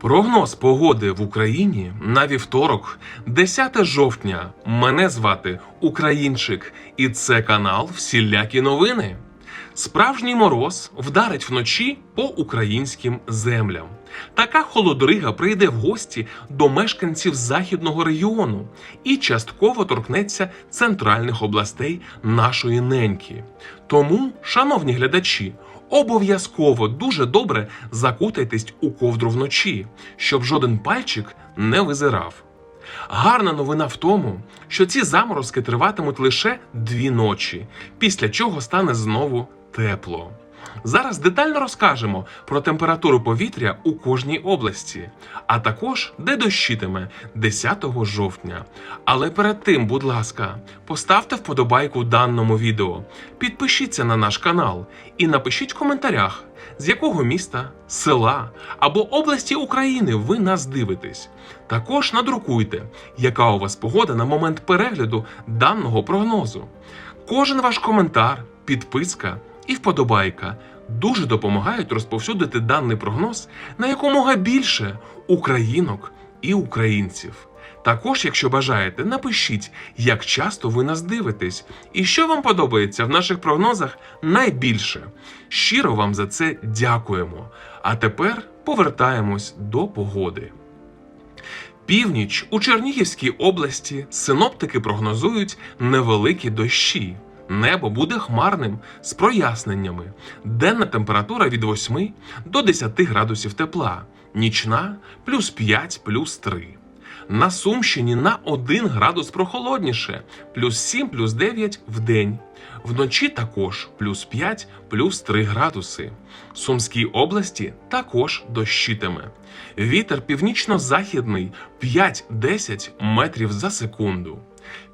Прогноз погоди в Україні на вівторок, 10 жовтня. Мене звати Українчик, і це канал Всілякі новини. Справжній мороз вдарить вночі по українським землям. Така холодрига прийде в гості до мешканців західного регіону і частково торкнеться центральних областей нашої неньки. Тому, шановні глядачі, обов'язково дуже добре закутайтесь у ковдру вночі, щоб жоден пальчик не визирав. Гарна новина в тому, що ці заморозки триватимуть лише дві ночі, після чого стане знову тепло. Зараз детально розкажемо про температуру повітря у кожній області, а також де дощитиме 10 жовтня. Але перед тим, будь ласка, поставте вподобайку даному відео, підпишіться на наш канал і напишіть в коментарях, з якого міста, села або області України ви нас дивитесь. Також надрукуйте, яка у вас погода на момент перегляду даного прогнозу. Кожен ваш коментар, підписка і вподобайка дуже допомагають розповсюдити даний прогноз на якомога більше українок і українців. Також, якщо бажаєте, напишіть, як часто ви нас дивитесь і що вам подобається в наших прогнозах найбільше. Щиро вам за це дякуємо. А тепер повертаємось до погоди. Північ у Чернігівській області синоптики прогнозують невеликі дощі. Небо буде хмарним з проясненнями. Денна температура від 8 до 10 градусів тепла, нічна плюс 5, плюс 3. На Сумщині на 1 градус прохолодніше, плюс 7, плюс 9 в день. Вночі також плюс 5, плюс 3 градуси. В Сумській області також дощитиме. Вітер північно-західний 5-10 метрів за секунду.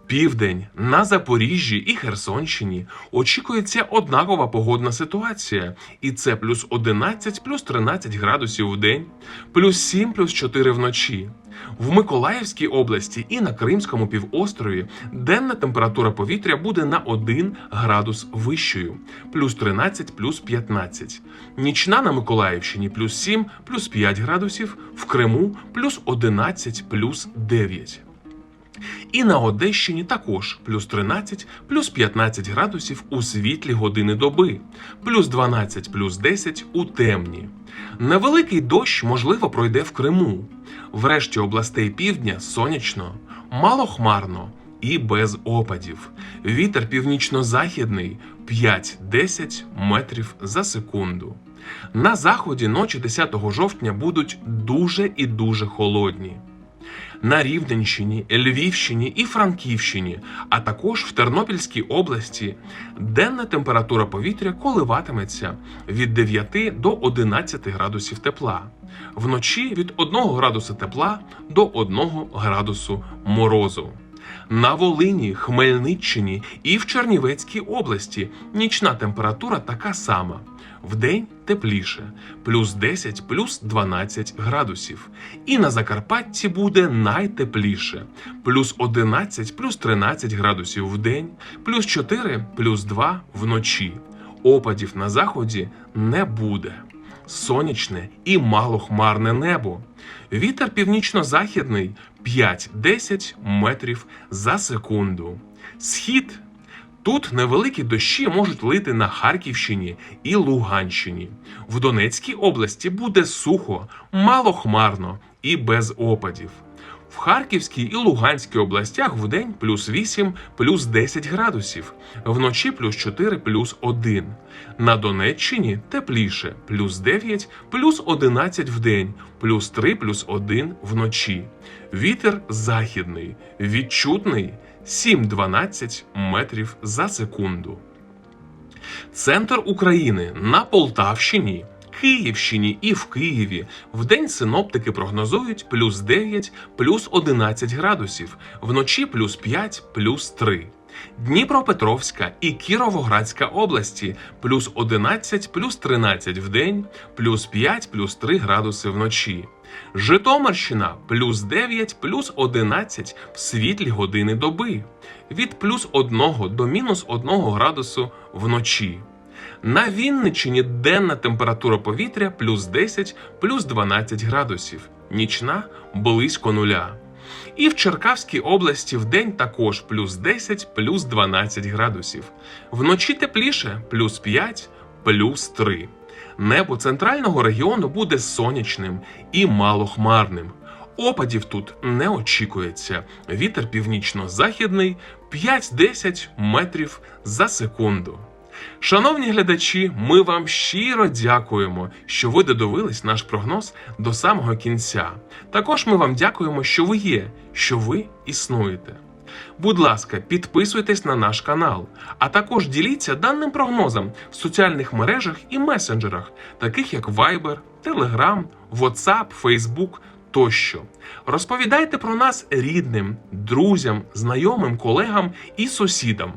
Південь на Запоріжжі і Херсонщині очікується однакова погодна ситуація, і це плюс 11, плюс 13 градусів в день, плюс 7, плюс 4 вночі. В Миколаївській області і на Кримському півострові денна температура повітря буде на 1 градус вищою, плюс 13, плюс 15. Нічна на Миколаївщині плюс 7, плюс 5 градусів, в Криму плюс 11, плюс 9. І на Одещині також плюс 13, плюс 15 градусів у світлі години доби, плюс 12, плюс 10 у темні. Невеликий дощ, можливо, пройде в Криму. Врешті областей півдня сонячно, малохмарно і без опадів. Вітер північно-західний 5-10 метрів за секунду. На заході ночі 10 жовтня будуть дуже і дуже холодні на Рівненщині, Львівщині і Франківщині, а також в Тернопільській області, денна температура повітря коливатиметься від 9 до 11 градусів тепла, вночі від 1 градуса тепла до 1 градусу морозу. На Волині, Хмельниччині і в Чернівецькій області нічна температура така сама. Вдень тепліше, плюс 10, плюс 12 градусів. І на Закарпатті буде найтепліше, плюс 11, плюс 13 градусів в день, плюс 4, плюс 2 вночі. Опадів на заході не буде. Сонячне і малохмарне небо. Вітер північно-західний 5-10 метрів за секунду. Схід Тут невеликі дощі можуть лити на Харківщині і Луганщині. В Донецькій області буде сухо, малохмарно і без опадів. В Харківській і Луганській областях вдень плюс 8, плюс 10 градусів, вночі плюс 4, плюс 1. На Донеччині тепліше плюс 9, плюс 11 вдень, плюс 3, плюс 1 вночі. Вітер західний, відчутний 7-12 метрів за секунду. Центр України на Полтавщині, Київщині і в Києві вдень синоптики прогнозують плюс 9, плюс 11 градусів, вночі плюс 5, плюс 3. Дніпропетровська і Кіровоградська області плюс 11, плюс 13 в день, плюс 5, плюс 3 градуси вночі. Житомирщина плюс 9, плюс 11 в світлі години доби. Від плюс 1 до мінус 1 градусу вночі. На Вінниччині денна температура повітря плюс 10, плюс 12 градусів, нічна близько нуля. І в Черкаській області в день також плюс 10, плюс 12 градусів. Вночі тепліше плюс 5, плюс 3. Небо центрального регіону буде сонячним і малохмарним. Опадів тут не очікується. Вітер північно-західний 5-10 метрів за секунду. Шановні глядачі, ми вам щиро дякуємо, що ви додивились наш прогноз до самого кінця. Також ми вам дякуємо, що ви є, що ви існуєте. Будь ласка, підписуйтесь на наш канал, а також діліться даним прогнозом в соціальних мережах і месенджерах, таких як Viber, Telegram, WhatsApp, Facebook тощо. Розповідайте про нас рідним, друзям, знайомим, колегам і сусідам.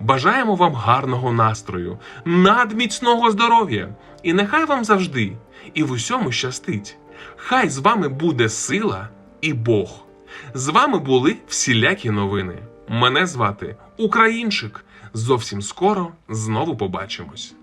Бажаємо вам гарного настрою, надміцного здоров'я, і нехай вам завжди і в усьому щастить. Хай з вами буде сила і Бог. З вами були всілякі новини. Мене звати Українчик. Зовсім скоро знову побачимось.